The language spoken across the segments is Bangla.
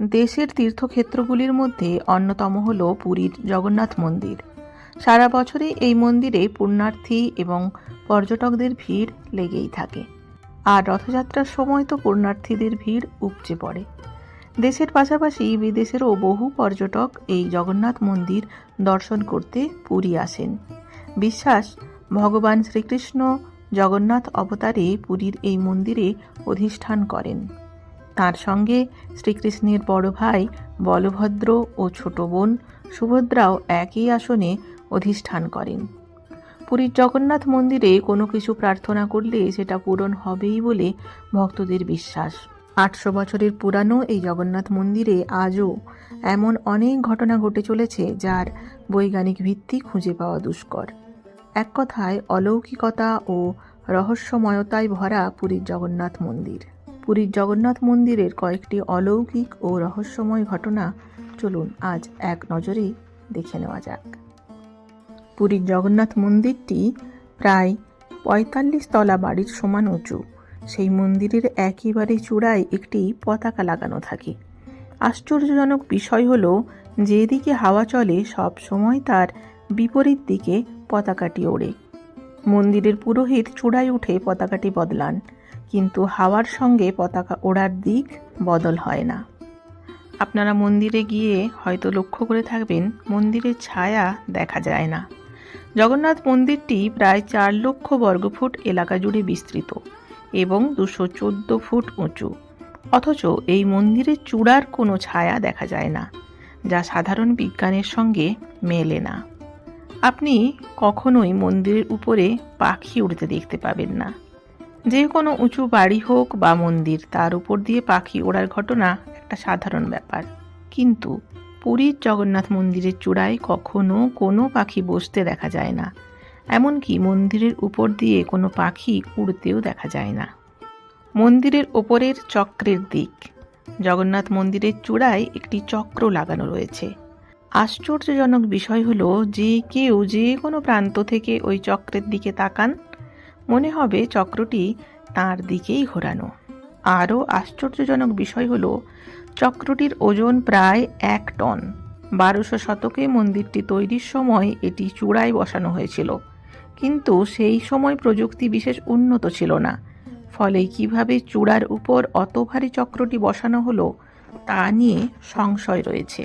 দেশের তীর্থক্ষেত্রগুলির মধ্যে অন্যতম হল পুরীর জগন্নাথ মন্দির। সারা বছরই এই মন্দিরে পুণ্যার্থী এবং পর্যটকদের ভিড় লেগেই থাকে। আর রথযাত্রার সময় তো পুণ্যার্থীদের ভিড় উপচে পড়ে। দেশের পাশাপাশি বিদেশেরও বহু পর্যটক এই জগন্নাথ মন্দির দর্শন করতে পুরী আসেন। বিশ্বাস, ভগবান শ্রীকৃষ্ণ জগন্নাথ অবতারে পুরীর এই মন্দিরে অধিষ্ঠান করেন। তার সঙ্গে শ্রীকৃষ্ণের বড় ভাই বলভদ্র ও ছোট বোন সুভদ্রাও একই আসনে অধিষ্ঠান করেন। পুরীর জগন্নাথ মন্দিরে কোনো কিছু প্রার্থনা করলে সেটা পূরণ হবেই বলে ভক্তদের বিশ্বাস। আটশো বছরের পুরানো এই জগন্নাথ মন্দিরে আজও এমন অনেক ঘটনা ঘটে চলেছে যার বৈজ্ঞানিক ভিত্তি খুঁজে পাওয়া দুষ্কর। এক কথায় অলৌকিকতা ও রহস্যময়তায় ভরা পুরীর জগন্নাথ মন্দির। পুরীর জগন্নাথ মন্দিরের কয়েকটি অলৌকিক ও রহস্যময় ঘটনা চলুন আজ এক নজরেই দেখে নেওয়া যাক। পুরীর জগন্নাথ মন্দিরটি প্রায় পঁয়তাল্লিশ তলা বাড়ির সমান উঁচু। সেই মন্দিরের একেবারে চূড়ায় একটি পতাকা লাগানো থাকে। আশ্চর্যজনক বিষয় হলো, যেদিকে হাওয়া চলে, সব সময় তার বিপরীত দিকে পতাকাটি ওড়ে। মন্দিরের পুরোহিত চূড়ায় উঠে পতাকাটি বদলান। কিন্তু হাওয়ার সঙ্গে পতাকা ওড়ার দিক বদল হয় না। আপনারা মন্দিরে গিয়ে হয়তো লক্ষ্য করে থাকবেন, মন্দিরের ছায়া দেখা যায় না। জগন্নাথ মন্দিরটি প্রায় চার লক্ষ বর্গফুট এলাকা জুড়ে বিস্তৃত এবং দুশো চোদ্দ ফুট উঁচু। অথচ এই মন্দিরের চূড়ার কোনো ছায়া দেখা যায় না, যা সাধারণ বিজ্ঞানের সঙ্গে মেলে না। আপনি কখনোই মন্দিরের উপরে পাখি উড়তে দেখতে পাবেন না। যে কোনো উঁচু বাড়ি হোক বা মন্দির, তার উপর দিয়ে পাখি ওড়ার ঘটনা একটা সাধারণ ব্যাপার। কিন্তু পুরীর জগন্নাথ মন্দিরের চূড়ায় কখনো কোনো পাখি বসতে দেখা যায় না। এমনকি মন্দিরের উপর দিয়ে কোনো পাখি উড়তেও দেখা যায় না। মন্দিরের ওপরের চক্রের দিক। জগন্নাথ মন্দিরের চূড়ায় একটি চক্র লাগানো রয়েছে। আশ্চর্যজনক বিষয় হলো যে কেউ যে কোনো প্রান্ত থেকে ওই চক্রের দিকে তাকান মনে হবে চক্রটি তার দিকেই ঘোরানো। আরও আশ্চর্যজনক বিষয় হলো, চক্রটির ওজন প্রায় এক টন। বারোশো শতকে মন্দিরটি তৈরির সময় এটি চূড়ায় বসানো হয়েছিল। কিন্তু সেই সময় প্রযুক্তি বিশেষ উন্নত ছিল না। ফলে কীভাবে চূড়ার উপর অত ভারী চক্রটি বসানো হলো, তা নিয়ে সংশয় রয়েছে।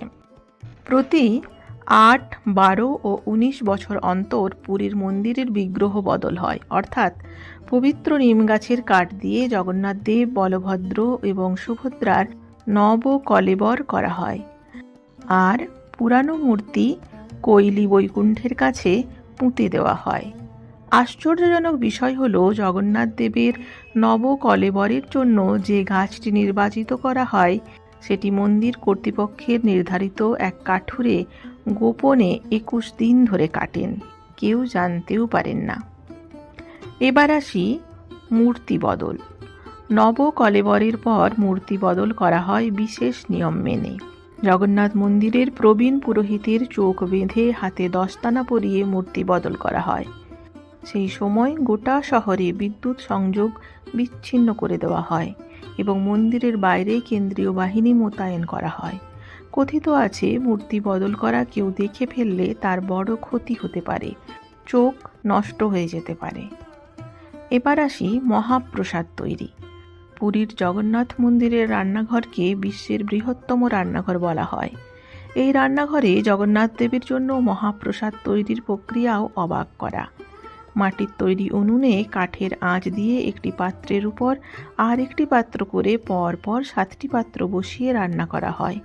প্রতি আট, বারো ও উনিশ বছর অন্তর পুরীর মন্দিরের বিগ্রহ বদল হয়। অর্থাৎ পবিত্র নিম গাছের কাঠ দিয়ে জগন্নাথ দেব, বলভদ্র এবং সুভদ্রার নব কলেবর করা হয়। আর পুরানো মূর্তি কৈলি বৈকুণ্ঠের কাছে পুঁতে দেওয়া হয়। আশ্চর্যজনক বিষয় হল, জগন্নাথ দেবের নব কলেবরের জন্য যে গাছটি নির্বাচিত করা হয়, সেটি মন্দির কর্তৃপক্ষের নির্ধারিত এক কাঠুরে গোপনে একুশ দিন ধরে কাটেন। কেউ জানতেও পারেন না। এবার আসি মূর্তি বদল। নব কলেবরের পর মূর্তি বদল করা হয় বিশেষ নিয়ম মেনে। জগন্নাথ মন্দিরের প্রবীণ পুরোহিতের চোখ বেঁধে হাতে দস্তানা পরিয়ে মূর্তি বদল করা হয়। সেই সময় গোটা শহরে বিদ্যুৎ সংযোগ বিচ্ছিন্ন করে দেওয়া হয় এবং মন্দিরের বাইরে কেন্দ্রীয় বাহিনী মোতায়েন করা হয়। কথিত আছে, মূর্তি বদল করা কেউ দেখে ফেললে তার বড় ক্ষতি হতে পারে, চোখ নষ্ট হয়ে যেতে পারে। এবার আসি মহাপ্রসাদ তৈরি। পুরীর জগন্নাথ মন্দিরের রান্নাঘরকে বিশ্বের বৃহত্তম রান্নাঘর বলা হয়। এই রান্নাঘরে জগন্নাথ দেবের জন্য মহাপ্রসাদ তৈরির প্রক্রিয়াও অবাক করা। মাটির তৈরি উনুনে কাঠের আঁচ দিয়ে একটি পাত্রের উপর আর একটি পাত্র করে পর পর সাতটি পাত্র বসিয়ে রান্না করা হয়।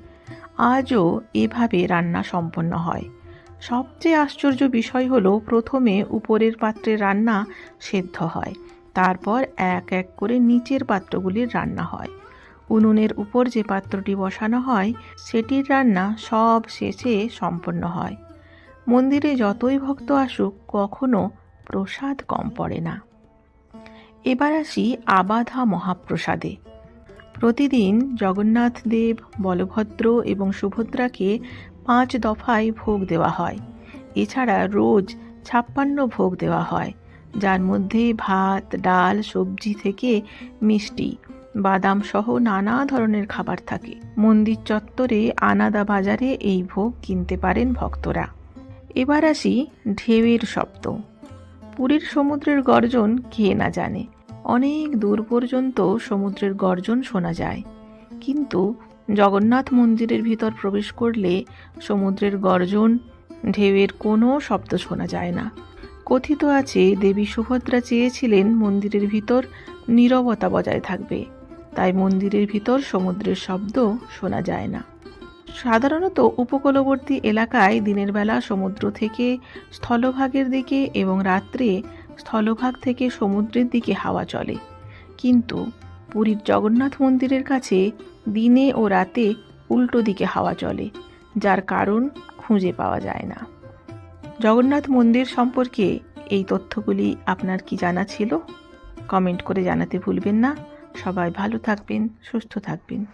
আজও এভাবে রান্না সম্পন্ন হয়। সবচেয়ে আশ্চর্য বিষয় হলো, প্রথমে উপরের পাত্রে রান্না সেদ্ধ হয়, তারপর এক এক করে নিচের পাত্রগুলির রান্না হয়। উনুনের উপর যে পাত্রটি বসানো হয়, সেটির রান্না সব শেষে সম্পন্ন হয়। মন্দিরে যতই ভক্ত আসুক, কখনো প্রসাদ কম পড়ে না। এবার আসি আবাধা মহাপ্রসাদে। প্রতিদিন জগন্নাথ দেব, বলভদ্র এবং সুভদ্রাকে পাঁচ দফায় ভোগ দেওয়া হয়। এছাড়া রোজ ছাপ্পান্ন ভোগ দেওয়া হয়, যার মধ্যে ভাত, ডাল, সবজি থেকে মিষ্টি, বাদাম সহ নানা ধরনের খাবার থাকে। মন্দির চত্বরে, আনাদা বাজারে এই ভোগ কিনতে পারেন ভক্তরা। এবার আসি ঢেউয়ের শব্দ। পুরীর সমুদ্রের গর্জন কে না জানে। অনেক দূর পর্যন্ত সমুদ্রের গর্জন শোনা যায়। কিন্তু জগন্নাথ মন্দিরের ভিতর প্রবেশ করলে সমুদ্রের গর্জন, ঢেউয়ের কোনো শব্দ শোনা যায় না। কথিত আছে, দেবী সুভদ্রা চেয়েছিলেন মন্দিরের ভিতর নীরবতা বজায় থাকবে। তাই মন্দিরের ভিতর সমুদ্রের শব্দ শোনা যায় না। সাধারণত উপকূলবর্তী এলাকায় দিনের বেলা সমুদ্র থেকে স্থলভাগের দিকে এবং রাত্রে স্থলভাগ থেকে সমুদ্রের দিকে হাওয়া চলে। কিন্তু পুরীর জগন্নাথ মন্দিরের কাছে দিনে ও রাতে উল্টো দিকে হাওয়া চলে, যার কারণ খুঁজে পাওয়া যায় না। জগন্নাথ মন্দির সম্পর্কে এই তথ্যগুলি আপনার কি জানা ছিল? কমেন্ট করে জানাতে ভুলবেন না। সবাই ভালো থাকবেন, সুস্থ থাকবেন।